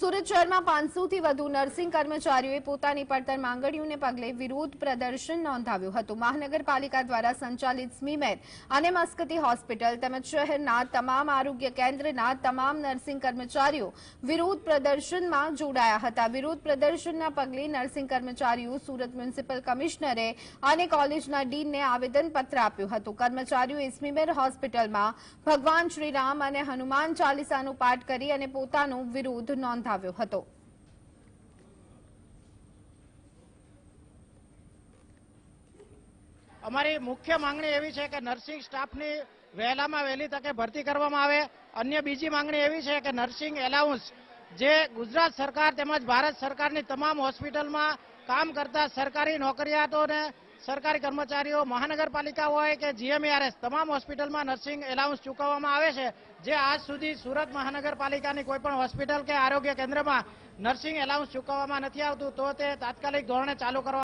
સુરત શહેરમાં પાંચસોથી વધુ નર્સિંગ કર્મચારીઓએ પોતાની પડતર માંગણીઓને પગલે વિરોધ પ્રદર્શન નોંધાવ્યું હતું. મહાનગરપાલિકા દ્વારા સંચાલિત સ્મીમેર અને મસ્કતી હોસ્પિટલ તેમજ શહેરના તમામ આરોગ્ય કેન્દ્રના તમામ નર્સિંગ કર્મચારીઓ વિરોધ પ્રદર્શનમાં જોડાયા હતા. વિરોધ પ્રદર્શનના પગલે નર્સિંગ કર્મચારીઓ સુરત મ્યુનિસિપલ કમિશનરે અને કોલેજના ડીનને આવેદનપત્ર આપ્યું હતું. કર્મચારીઓએ સ્મીમેર હોસ્પિટલમાં ભગવાન શ્રીરામ અને હનુમાન ચાલીસાનો પાઠ કરી અને પોતાનો વિરોધ નોંધાવ્યો. હતો. અમારી મુખ્ય માંગણી એવી છે કે નર્સિંગ સ્ટાફની વહેલામાં વહેલી તકે ભરતી કરવામાં આવે. અન્ય બીજી માંગણી એવી છે કે નર્સિંગ એલાઉન્સ જે ગુજરાત સરકાર તેમજ ભારત સરકારની તમામ હોસ્પિટલમાં કામ કરતા સરકારી નોકરિયાતોને સરકારી કર્મચારીઓ, મહાનગરપાલિકા હોય કે જીએમઆરએસ તમામ હોસ્પિટલમાં નર્સિંગ એલાઉન્સ ચૂકવવામાં આવે છે, જે આજ સુધી સુરત મહાનગરપાલિકાની કોઈ પણ હોસ્પિટલ કે આરોગ્ય કેન્દ્રમાં નર્સિંગ એલાઉન્સ ચૂકવવામાં નથી આવતું, તો તે તાત્કાલિક ધોરણે ચાલુ કરવા